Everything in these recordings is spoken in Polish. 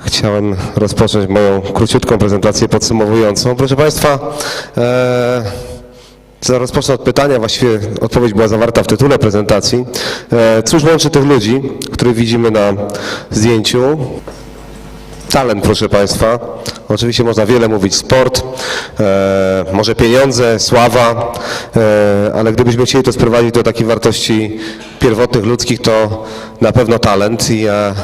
Chciałem rozpocząć moją króciutką prezentację podsumowującą. Proszę Państwa, e, rozpocznę od pytania, właściwie odpowiedź była zawarta w tytule prezentacji. E, cóż łączy tych ludzi, których widzimy na zdjęciu? Talent, proszę Państwa. Oczywiście można wiele mówić, sport, e, może pieniądze, sława, e, ale gdybyśmy chcieli to sprowadzić do takich wartości pierwotnych, ludzkich, to na pewno talent. I e,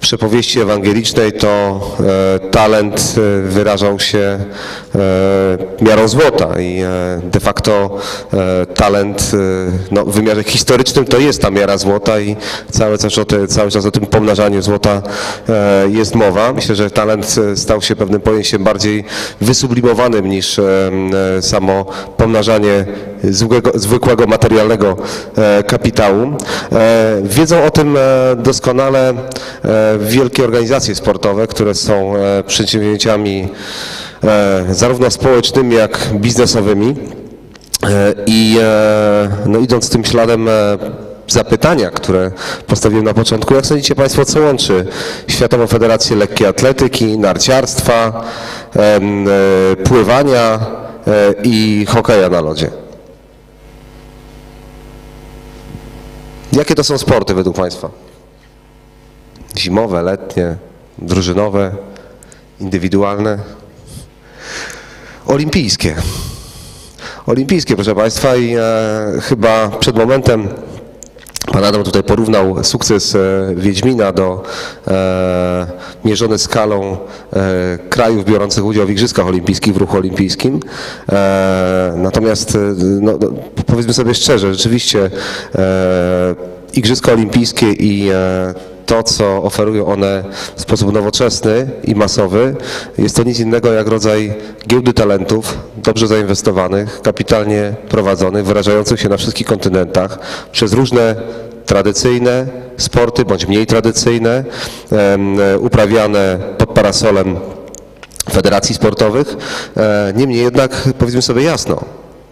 w przypowieści ewangelicznej to e, talent e, wyrażał się miarą złota i e, de facto e, talent e, no, w wymiarze historycznym to jest ta miara złota i cały czas o, te, cały czas o tym pomnażaniu złota e, jest mowa. Myślę, że talent e, stał się pewnym pojęciem bardziej wysublimowanym niż e, e, samo pomnażanie zwykłego, zwykłego materialnego e, kapitału. E, Wiedzą o tym e, doskonale e, wielkie organizacje sportowe, które są e, przedsięwzięciami e, zarówno społecznymi, jak biznesowymi. E, I e, no, idąc tym śladem e, zapytania, które postawiłem na początku, jak sądzicie Państwo, co łączy Światową Federację Lekkiej Atletyki, narciarstwa, e, pływania e, i hokeja na lodzie? Jakie to są sporty według Państwa? Zimowe, letnie, drużynowe, indywidualne? Olimpijskie. Olimpijskie, proszę Państwa, i e, chyba przed momentem Pan Adam tutaj porównał sukces e, Wiedźmina do e, mierzony skalą e, krajów biorących udział w Igrzyskach Olimpijskich w ruchu olimpijskim. E, natomiast, e, no, no, powiedzmy sobie szczerze, rzeczywiście e, Igrzyska Olimpijskie i e, to, co oferują one w sposób nowoczesny i masowy, jest to nic innego jak rodzaj giełdy talentów, dobrze zainwestowanych, kapitalnie prowadzonych, wyrażających się na wszystkich kontynentach przez różne tradycyjne sporty bądź mniej tradycyjne, uprawiane pod parasolem federacji sportowych. E, Niemniej jednak powiedzmy sobie jasno,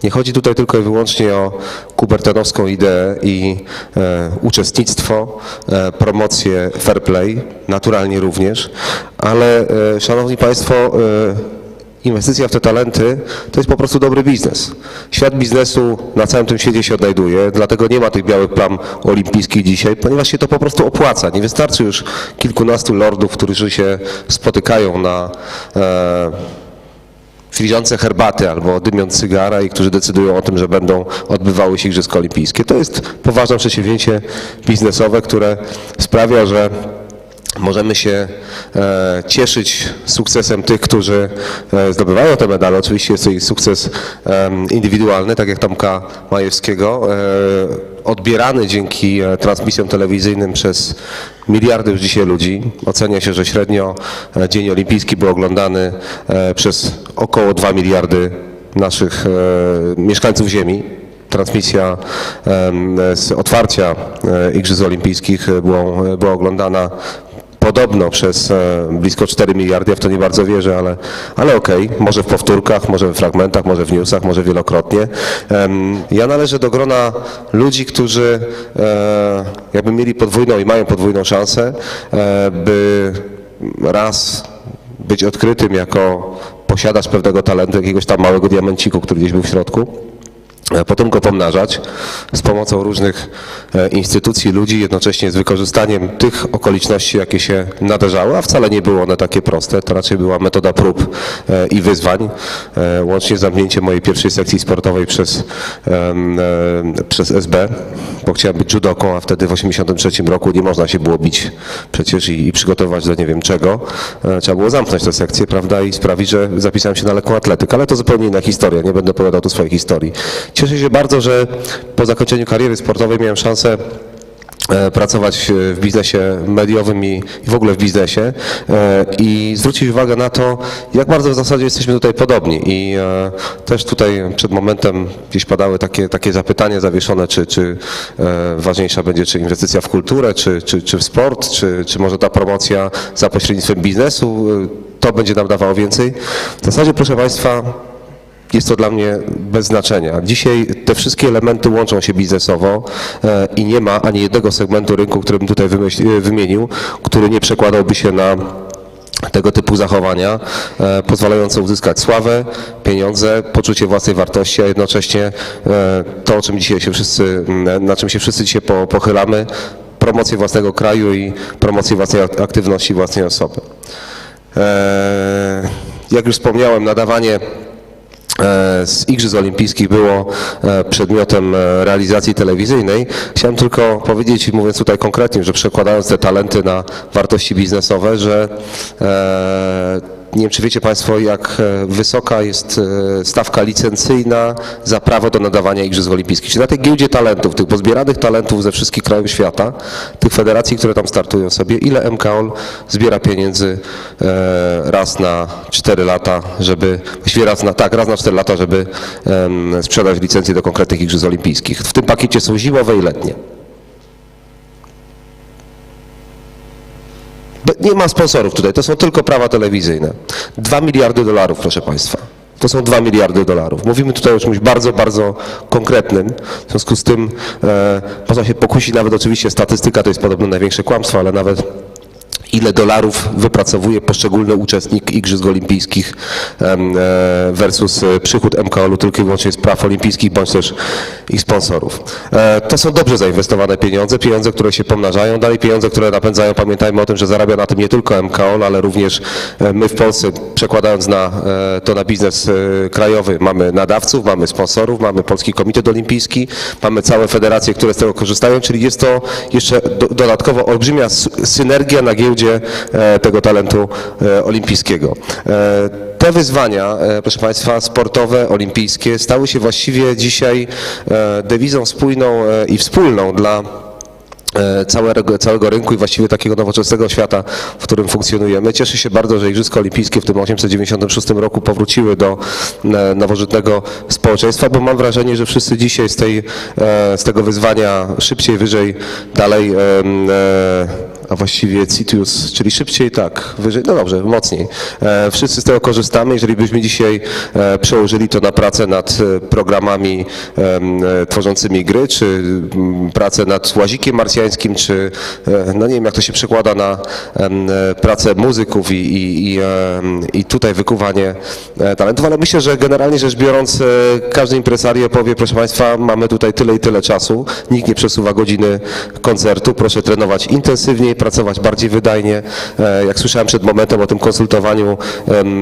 nie chodzi tutaj tylko i wyłącznie o kubertenowską ideę i e, uczestnictwo, e, promocję fair play, naturalnie również, ale e, szanowni państwo, e, inwestycja w te talenty to jest po prostu dobry biznes. Świat biznesu na całym tym świecie się odnajduje, dlatego nie ma tych białych plam olimpijskich dzisiaj, ponieważ się to po prostu opłaca. Nie wystarczy już kilkunastu lordów, którzy się spotykają na e, filiżance herbaty albo dymiąc cygara i którzy decydują o tym, że będą odbywały się Igrzyska Olimpijskie. To jest poważne przedsięwzięcie biznesowe, które sprawia, że możemy się e, cieszyć sukcesem tych, którzy e, zdobywają te medale. Oczywiście jest to ich sukces indywidualny, tak jak Tomka Majewskiego, e, odbierany dzięki transmisjom telewizyjnym przez miliardy już dzisiaj ludzi. Ocenia się, że średnio Dzień Olimpijski był oglądany przez około 2 miliardy naszych mieszkańców Ziemi. Transmisja z otwarcia Igrzysk Olimpijskich była, była oglądana podobno przez e, blisko 4 miliardy, ja w to nie bardzo wierzę, ale, ale okej, może w powtórkach, może w fragmentach, może w newsach, może wielokrotnie. Ja należę do grona ludzi, którzy e, jakby mieli podwójną i mają podwójną szansę, e, by raz być odkrytym jako posiadacz pewnego talentu, jakiegoś tam małego diamenciku, który gdzieś był w środku. E, Potem go pomnażać z pomocą różnych e, instytucji, ludzi, jednocześnie z wykorzystaniem tych okoliczności, jakie się nadarzały, a wcale nie były one takie proste. To raczej była metoda prób e, i wyzwań, łącznie z zamknięciem mojej pierwszej sekcji sportowej przez, przez SB, bo chciałem być judoką, a wtedy w 1983 roku nie można się było bić przecież i, i przygotować do nie wiem czego. Trzeba było zamknąć tę sekcję, prawda, i sprawić, że zapisałem się na lekką atletykę, ale to zupełnie inna historia, nie będę opowiadał tu swojej historii. Cieszę się bardzo, że po zakończeniu kariery sportowej miałem szansę e, pracować e, w biznesie mediowym i, w ogóle w biznesie. E, i zwrócić uwagę na to, jak bardzo w zasadzie jesteśmy tutaj podobni. I też tutaj przed momentem gdzieś padały takie, takie zapytania zawieszone, czy, czy ważniejsza będzie czy inwestycja w kulturę, czy, czy, czy w sport, czy, czy może ta promocja za pośrednictwem biznesu, to będzie nam dawało więcej. W zasadzie, proszę Państwa, jest to dla mnie bez znaczenia. Dzisiaj te wszystkie elementy łączą się biznesowo e, i nie ma ani jednego segmentu rynku, który bym tutaj e, wymienił, który nie przekładałby się na tego typu zachowania, e, pozwalające uzyskać sławę, pieniądze, poczucie własnej wartości, a jednocześnie to, o czym dzisiaj się wszyscy, na czym się wszyscy dzisiaj po, pochylamy, promocję własnego kraju i promocję własnej ak- aktywności własnej osoby. Jak już wspomniałem, nadawanie z Igrzysk Olimpijskich było e, przedmiotem e, realizacji telewizyjnej. Chciałem tylko powiedzieć, mówiąc tutaj konkretnie, że przekładając te talenty na wartości biznesowe, że e, nie wiem, czy wiecie Państwo, jak e, wysoka jest e, stawka licencyjna za prawo do nadawania Igrzysk Olimpijskich. Czyli na tej giełdzie talentów, tych pozbieranych talentów ze wszystkich krajów świata, tych federacji, które tam startują sobie, ile MKOL zbiera pieniędzy e, raz na 4 lata, żeby, właściwie raz na, tak, raz na 4 lata, żeby sprzedać licencję do konkretnych Igrzysk Olimpijskich. W tym pakiecie są zimowe i letnie. Nie ma sponsorów tutaj, to są tylko prawa telewizyjne. 2 miliardy dolarów, proszę Państwa. To są 2 miliardy dolarów. Mówimy tutaj o czymś bardzo, bardzo konkretnym. W związku z tym e, można się pokusić, nawet oczywiście statystyka to jest podobno największe kłamstwo, ale nawet ile dolarów wypracowuje poszczególny uczestnik Igrzysk Olimpijskich e, versus e, przychód MKOL-u tylko i wyłącznie z praw olimpijskich bądź też ich sponsorów. E, To są dobrze zainwestowane pieniądze, pieniądze, które się pomnażają, dalej pieniądze, które napędzają. Pamiętajmy o tym, że zarabia na tym nie tylko MKOL, ale również my w Polsce, przekładając na, to na biznes krajowy, mamy nadawców, mamy sponsorów, mamy Polski Komitet Olimpijski, mamy całe federacje, które z tego korzystają, czyli jest to jeszcze do, dodatkowo olbrzymia synergia na giełdzie e, tego talentu e, olimpijskiego. E, Te wyzwania, proszę Państwa, sportowe, olimpijskie, stały się właściwie dzisiaj dewizą spójną i wspólną dla całego, całego rynku i właściwie takiego nowoczesnego świata, w którym funkcjonujemy. Cieszę się bardzo, że Igrzyska Olimpijskie w tym 1896 roku powróciły do nowożytnego społeczeństwa, bo mam wrażenie, że wszyscy dzisiaj z, tej, z tego wyzwania szybciej, wyżej, dalej, a właściwie CITUS, czyli szybciej, tak, wyżej, no dobrze, mocniej. E, Wszyscy z tego korzystamy. Jeżeli byśmy dzisiaj e, przełożyli to na pracę nad e, programami tworzącymi gry, czy mm, pracę nad łazikiem marsjańskim, czy no nie wiem jak to się przekłada na pracę muzyków i, i, i, tutaj wykuwanie talentów, ale myślę, że generalnie rzecz biorąc każdy impresario powie, proszę Państwa, mamy tutaj tyle i tyle czasu, nikt nie przesuwa godziny koncertu, proszę trenować intensywniej, pracować bardziej wydajnie. E, Jak słyszałem przed momentem o tym konsultowaniu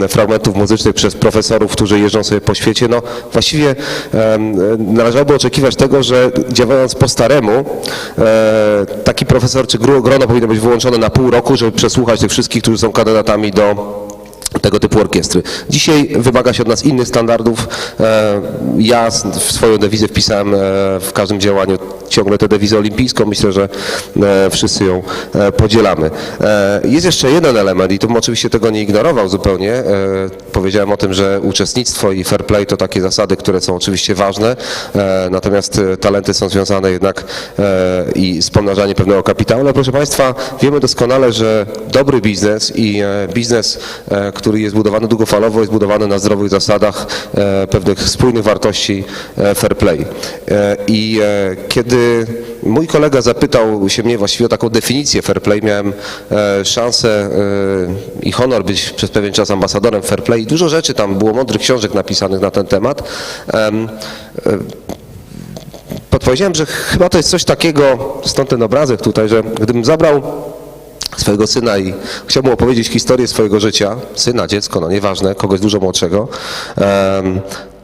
fragmentów muzycznych przez profesorów, którzy jeżdżą sobie po świecie, no właściwie em, należałoby oczekiwać tego, że działając po staremu, e, taki profesor czy grono powinno być wyłączone na pół roku, żeby przesłuchać tych wszystkich, którzy są kandydatami do tego typu orkiestry. Dzisiaj wymaga się od nas innych standardów. E, Ja w swoją dewizę wpisałem e, w każdym działaniu ciągle tę dewizę olimpijską. Myślę, że e, wszyscy ją podzielamy. Jest jeszcze jeden element i tu bym oczywiście tego nie ignorował zupełnie. Powiedziałem o tym, że uczestnictwo i fair play to takie zasady, które są oczywiście ważne, natomiast talenty są związane jednak i z pomnażaniem pewnego kapitału. Ale proszę Państwa, wiemy doskonale, że dobry biznes i biznes, który jest budowany długofalowo, jest budowany na zdrowych zasadach e, pewnych spójnych wartości e, fair play. E, I kiedy mój kolega zapytał się mnie właściwie o taką definicję fair play, miałem szansę i honor być przez pewien czas ambasadorem fair play. Dużo rzeczy tam było, mądrych książek napisanych na ten temat. Em, podpowiedziałem, że chyba to jest coś takiego, stąd ten obrazek tutaj, że gdybym zabrał swojego syna i chciałbym opowiedzieć historię swojego życia, syna, dziecko, no nieważne, kogoś dużo młodszego,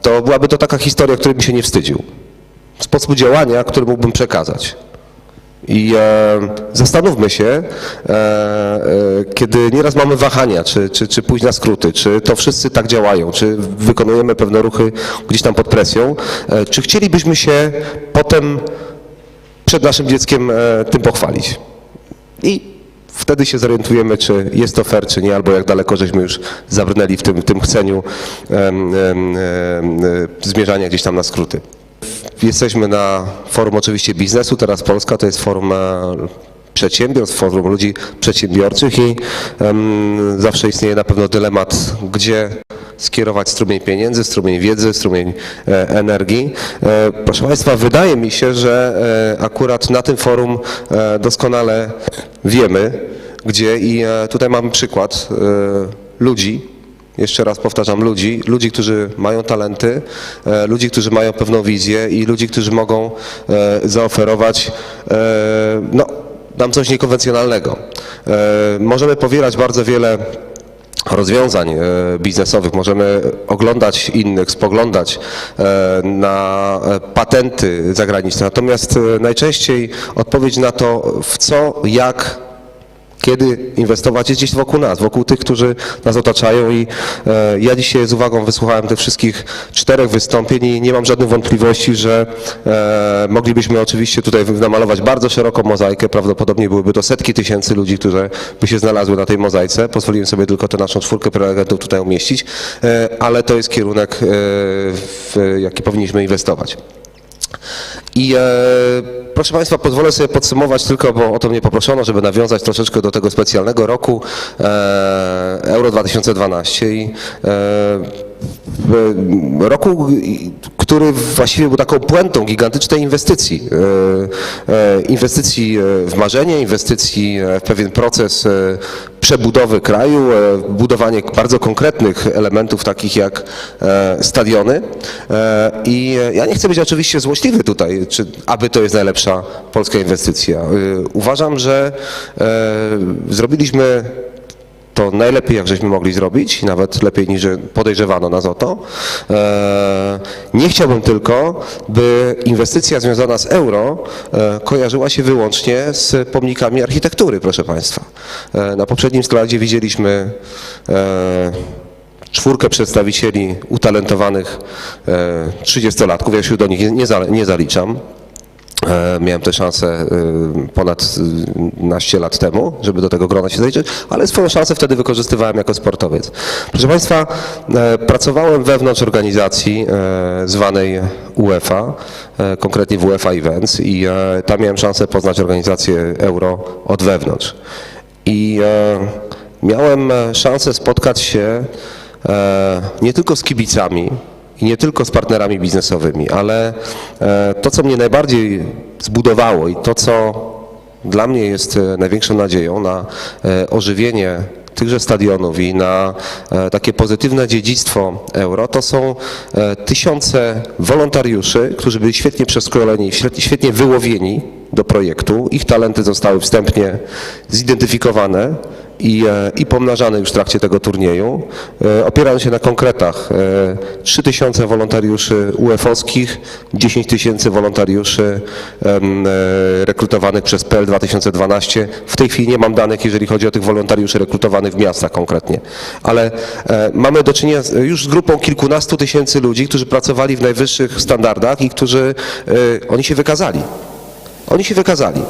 to byłaby to taka historia, której bym się nie wstydził. Sposób działania, który mógłbym przekazać. I e, zastanówmy się, e, e, kiedy nieraz mamy wahania, czy, czy, czy pójść na skróty, czy to wszyscy tak działają, czy wykonujemy pewne ruchy gdzieś tam pod presją, e, czy chcielibyśmy się potem przed naszym dzieckiem e, tym pochwalić. I wtedy się zorientujemy, czy jest to fair, czy nie, albo jak daleko żeśmy już zabrnęli w tym, w tym chceniu em, em, em, e, zmierzania gdzieś tam na skróty. Jesteśmy na forum oczywiście biznesu, teraz Polska to jest forum e, przedsiębiorstw, forum ludzi przedsiębiorczych i zawsze istnieje na pewno dylemat, gdzie skierować strumień pieniędzy, strumień wiedzy, strumień e, energii. E, proszę Państwa, wydaje mi się, że e, akurat na tym forum e, doskonale wiemy, gdzie i e, tutaj mamy przykład e, ludzi, jeszcze raz powtarzam, ludzi, ludzi, którzy mają talenty, e, ludzi, którzy mają pewną wizję i ludzi, którzy mogą zaoferować no, nam coś niekonwencjonalnego. Możemy powielać bardzo wiele rozwiązań biznesowych. Możemy oglądać innych, spoglądać na patenty zagraniczne. Natomiast najczęściej odpowiedź na to, w co, jak kiedy inwestować jest gdzieś wokół nas, wokół tych, którzy nas otaczają i e, ja dzisiaj z uwagą wysłuchałem tych wszystkich czterech wystąpień i nie mam żadnych wątpliwości, że e, moglibyśmy oczywiście tutaj namalować bardzo szeroką mozaikę, prawdopodobnie byłyby to setki tysięcy ludzi, które by się znalazły na tej mozaice, pozwoliłem sobie tylko tę naszą czwórkę prelegentów tutaj umieścić, e, ale to jest kierunek, e, w jaki powinniśmy inwestować. I e, proszę Państwa, pozwolę sobie podsumować tylko, bo o to mnie poproszono, żeby nawiązać troszeczkę do tego specjalnego roku e, Euro 2012. I, e, roku, który właściwie był taką puentą gigantycznej inwestycji. E, e, Inwestycji e, w marzenie, inwestycji w pewien proces przebudowy kraju, budowanie bardzo konkretnych elementów takich jak stadiony. I ja nie chcę być oczywiście złośliwy tutaj, czy aby to jest najlepsza polska inwestycja. Uważam, że zrobiliśmy to najlepiej, jak żeśmy mogli zrobić, nawet lepiej niż podejrzewano nas o to. E, Nie chciałbym tylko, by inwestycja związana z euro e, kojarzyła się wyłącznie z pomnikami architektury, proszę Państwa. E, Na poprzednim slajdzie widzieliśmy czwórkę przedstawicieli utalentowanych 30-latków, ja się do nich nie zaliczam. E, Miałem tę szansę y, ponad y, naście lat temu, żeby do tego grona się zaliczyć, ale swoją szansę wtedy wykorzystywałem jako sportowiec. Proszę Państwa, e, pracowałem wewnątrz organizacji e, zwanej UEFA, e, konkretnie w UEFA Events i e, tam miałem szansę poznać organizację Euro od wewnątrz. I e, miałem e, szansę spotkać się e, nie tylko z kibicami, i nie tylko z partnerami biznesowymi, ale e, to, co mnie najbardziej zbudowało i to, co dla mnie jest e, największą nadzieją na e, ożywienie tychże stadionów i na takie pozytywne dziedzictwo euro, to są tysiące wolontariuszy, którzy byli świetnie przeszkoleni, świetnie wyłowieni do projektu. Ich talenty zostały wstępnie zidentyfikowane i, e, i pomnażane już w trakcie tego turnieju. E, Opierając się na konkretach, e, 3 tysiące wolontariuszy UEFA-owskich, 10 tysięcy wolontariuszy e, rekrutowanych przez PL 2012. W tej chwili nie mam danych, jeżeli chodzi o tych wolontariuszy rekrutowanych w miastach konkretnie, ale e, mamy do czynienia już z grupą kilkunastu tysięcy ludzi, którzy pracowali w najwyższych standardach i którzy, e, oni się wykazali. Oni się wykazali.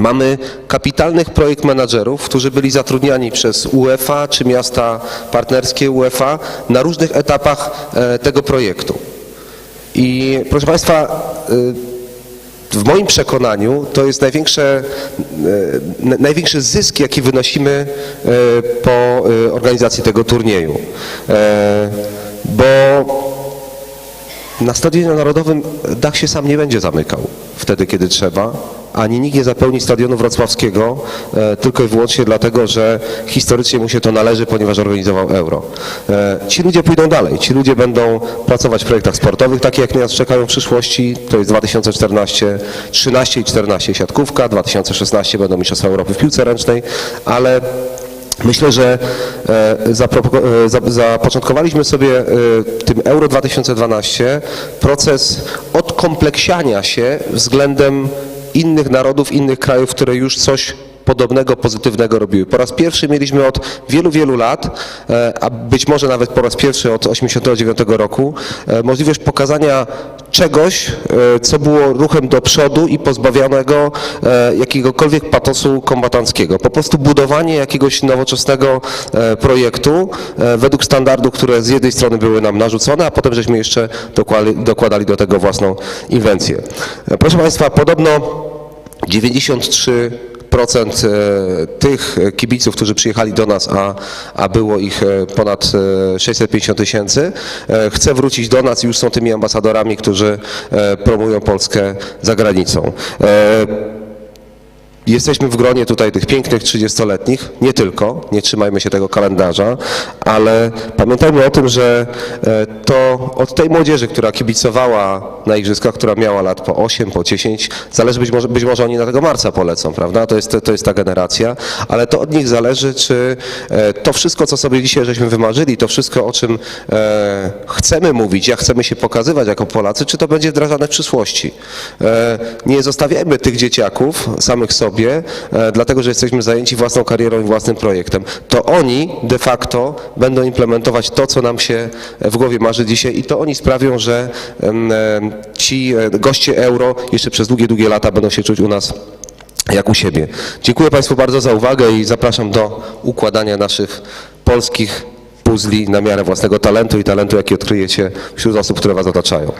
Mamy kapitalnych projekt menadżerów, którzy byli zatrudniani przez UEFA czy miasta partnerskie UEFA na różnych etapach e, tego projektu. I proszę Państwa, y, w moim przekonaniu to jest największe, na- największy zysk, jaki wynosimy po organizacji tego turnieju. E, Bo na Stadionie Narodowym dach się sam nie będzie zamykał wtedy, kiedy trzeba, ani nikt nie zapełni stadionu wrocławskiego e, tylko i wyłącznie dlatego, że historycznie mu się to należy, ponieważ organizował euro. E, ci ludzie pójdą dalej, ci ludzie będą pracować w projektach sportowych, takie jak nas czekają w przyszłości, to jest 2014, 13 i 14 siatkówka, 2016 będą Mistrzostwa Europy w piłce ręcznej, ale Myślę, że e, zapoczątkowaliśmy sobie tym Euro 2012 proces odkompleksiania się względem innych narodów, innych krajów, które już coś podobnego, pozytywnego robiły. Po raz pierwszy mieliśmy od wielu, wielu lat, e, a być może nawet po raz pierwszy od 1989 roku, e, możliwość pokazania czegoś, e, co było ruchem do przodu i pozbawionego jakiegokolwiek patosu kombatanckiego. Po prostu budowanie jakiegoś nowoczesnego projektu według standardów, które z jednej strony były nam narzucone, a potem żeśmy jeszcze dokładali, do tego własną inwencję. Proszę Państwa, podobno 93 procent e, tych kibiców, którzy przyjechali do nas, a, a było ich e, ponad e, 650 tysięcy, e, chce wrócić do nas i już są tymi ambasadorami, którzy e, promują Polskę za granicą. Jesteśmy w gronie tutaj tych pięknych 30-letnich, nie tylko, nie trzymajmy się tego kalendarza, ale pamiętajmy o tym, że e, to od tej młodzieży, która kibicowała na igrzyskach, która miała lat po 8, po 10, zależy być może, być może oni na tego marca polecą, prawda? To jest, to jest ta generacja, ale to od nich zależy, czy e, to wszystko, co sobie dzisiaj żeśmy wymarzyli, to wszystko, o czym e, chcemy mówić, jak chcemy się pokazywać jako Polacy, czy to będzie wdrażane w przyszłości. Nie zostawiajmy tych dzieciaków samych sobie, e, dlatego że jesteśmy zajęci własną karierą i własnym projektem. To oni de facto będą implementować to, co nam się w głowie marzy dzisiaj i to oni sprawią, że e, ci e, goście euro jeszcze przez długie, długie lata będą się czuć u nas jak u siebie. Dziękuję Państwu bardzo za uwagę i zapraszam do układania naszych polskich puzli na miarę własnego talentu i talentu, jaki odkryjecie wśród osób, które Was otaczają.